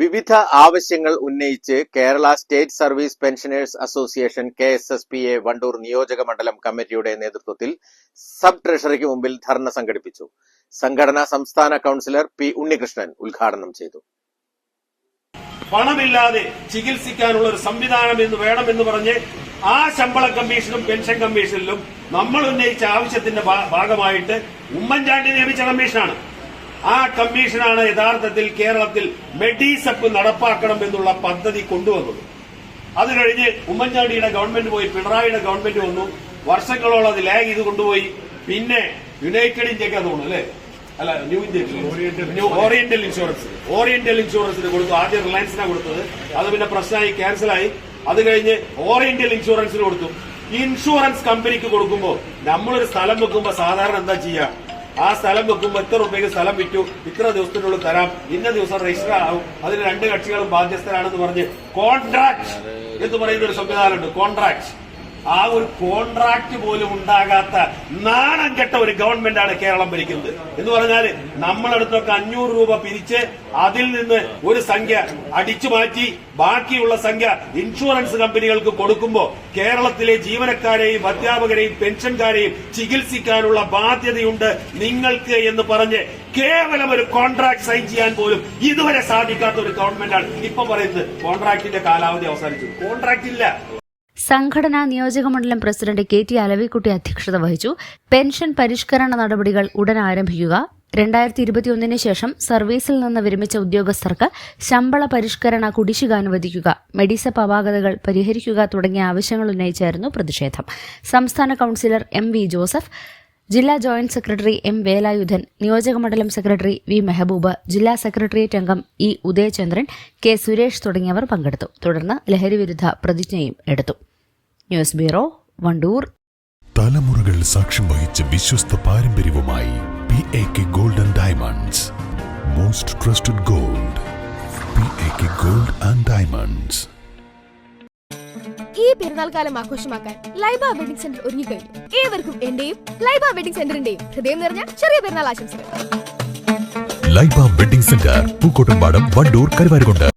വിവിധ ആവശ്യങ്ങൾ ഉന്നയിച്ച് Kerala state service pensioners association K S S P A Vandoor നിയോജക മണ്ഡലം കമ്മിറ്റിയുടെ നേതൃത്വത്തിൽ സബ് ട്രഷറിക്ക് മുമ്പിൽ ധർണ സംഘടിപ്പിച്ചു. സംഘടനാ സംസ്ഥാന കൌൺസിലർ പി ഉണ്ണികൃഷ്ണൻ ഉദ്ഘാടനം ചെയ്തു. പണമില്ലാതെ ചികിത്സിക്കാനുള്ള ഒരു സംവിധാനം എന്ന് വേണമെന്ന് പറഞ്ഞ് ആ ശമ്പള കമ്മീഷനും പെൻഷൻ കമ്മീഷനിലും നമ്മൾ ഉന്നയിച്ച ആവശ്യത്തിന്റെ ഭാഗമായിട്ട് ഉമ്മൻചാണ്ടി നിയമിച്ച കമ്മീഷനാണ്. ആ കമ്മീഷനാണ് യഥാർത്ഥത്തിൽ കേരളത്തിൽ മെഡീസപ്പ് നടപ്പാക്കണം എന്നുള്ള പദ്ധതി കൊണ്ടുവന്നത്. അത് കഴിഞ്ഞ് ഉമ്മൻചാണ്ടിയുടെ ഗവൺമെന്റ് പോയി പിണറായിയുടെ ഗവൺമെന്റ് വന്നു. വർഷങ്ങളോളം അത് ലാഗ് ചെയ്ത് കൊണ്ടുപോയി. പിന്നെ യുണൈറ്റഡ് ഇന്ത്യയ്ക്ക് തോന്നുന്നു അല്ലെ? അല്ല new India new oriental insurance oriental ഇൻഷുറൻസിന് കൊടുത്തു. ആദ്യം റിലയൻസിനാണ് കൊടുത്തത്. അത് പിന്നെ പ്രശ്നമായി ക്യാൻസലായി അത് കഴിഞ്ഞ് ഓറിയന്റൽ ഇൻഷുറൻസിന് കൊടുത്തു. ഇൻഷുറൻസ് കമ്പനിക്ക് കൊടുക്കുമ്പോൾ നമ്മളൊരു സ്ഥലം വെക്കുമ്പോൾ സാധാരണ എന്താ ചെയ്യുക ആ സ്ഥലം വെക്കുമ്പോൾ എത്ര റുപ്യക്ക് സ്ഥലം വിറ്റു ഇത്ര ദിവസത്തിനുള്ളിൽ തരാം ഇന്ന ദിവസം രജിസ്റ്റർ ആവും അതിന് രണ്ട് കക്ഷികളും ബാധ്യസ്ഥരാണെന്ന് പറഞ്ഞ് കോൺട്രാക്ട് എന്ന് പറയുന്ന ഒരു സംവിധാനമുണ്ട് കോൺട്രാക്ട് ആ ഒരു കോൺട്രാക്ട് പോലും ഉണ്ടാകാത്ത നാണം കെട്ട ഒരു ഗവൺമെന്റാണ് കേരളം ഭരിക്കുന്നത്. എന്ന് പറഞ്ഞാൽ നമ്മളെടുത്തൊക്കെ അഞ്ഞൂറ് രൂപ പിരിച്ച് അതിൽ നിന്ന് ഒരു സംഖ്യ അടിച്ചു മാറ്റി ബാക്കിയുള്ള സംഖ്യ ഇൻഷുറൻസ് കമ്പനികൾക്ക് കൊടുക്കുമ്പോൾ കേരളത്തിലെ ജീവനക്കാരെയും അധ്യാപകരെയും പെൻഷൻകാരെയും ചികിത്സിക്കാനുള്ള ബാധ്യതയുണ്ട് നിങ്ങൾക്ക് എന്ന് പറഞ്ഞ് കേവലം ഒരു കോൺട്രാക്ട് സൈൻ ചെയ്യാൻ പോലും ഇതുവരെ സാധിക്കാത്ത ഒരു ഗവൺമെന്റാണ് ഇപ്പൊ പറയുന്നത് കോൺട്രാക്ടിന്റെ കാലാവധി അവസാനിച്ചു. കോൺട്രാക്ട് ഇല്ല. സംഘടനാ നിയോജകമണ്ഡലം പ്രസിഡന്റ് കെ ടി അലവിക്കുട്ടി അധ്യക്ഷത വഹിച്ചു. പെൻഷൻ പരിഷ്കരണ നടപടികൾ ഉടൻ ആരംഭിക്കുക. രണ്ടായിരത്തി ഇരുപത്തിയൊന്നിന് ശേഷം സർവീസിൽ നിന്ന് വിരമിച്ച ഉദ്യോഗസ്ഥർക്ക് ശമ്പള പരിഷ്കരണ കുടിശ്ശിക അനുവദിക്കുക. മെഡിസപ്പ് അപാകതകൾ പരിഹരിക്കുക തുടങ്ങിയ ആവശ്യങ്ങൾ ഉന്നയിച്ചായിരുന്നു പ്രതിഷേധം. സംസ്ഥാന കൌൺസിലർ എം വി ജോസഫ് ജില്ലാ ജോയിന്റ് സെക്രട്ടറി എം വേലായുധൻ നിയോജകമണ്ഡലം സെക്രട്ടറി വി മെഹബൂബ് ജില്ലാ സെക്രട്ടേറിയറ്റ് അംഗം ഇ ഉദയചന്ദ്രൻ കെ സുരേഷ് തുടങ്ങിയവർ പങ്കെടുത്തു. തുടർന്ന് ലഹരിവിരുദ്ധ പ്രതിജ്ഞയും എടുത്തു. News bureau Vandoor. തലമുറകൾ സാക്ഷ്യം വഹിച്ച വിശ്വസ്ത പാരമ്പര്യവുമായി P A K golden diamonds most trusted gold P A K gold and diamonds ഈ പെരുന്നാൾ കാലം ആഘോഷമാക്കാൻ ലൈബ വെഡിംഗ് സെന്റർ ഒരുങ്ങിക്കഴിഞ്ഞു ഏവർക്കും എന്റെയും ലൈബ വെഡിംഗ് സെന്ററിന്റെയും ഹൃദയം നിറഞ്ഞ ചെറിയ പെരുന്നാൾ ആശംസകൾ. Laiba wedding centre Pookkottumpadam Vandoor Karuvarakundu.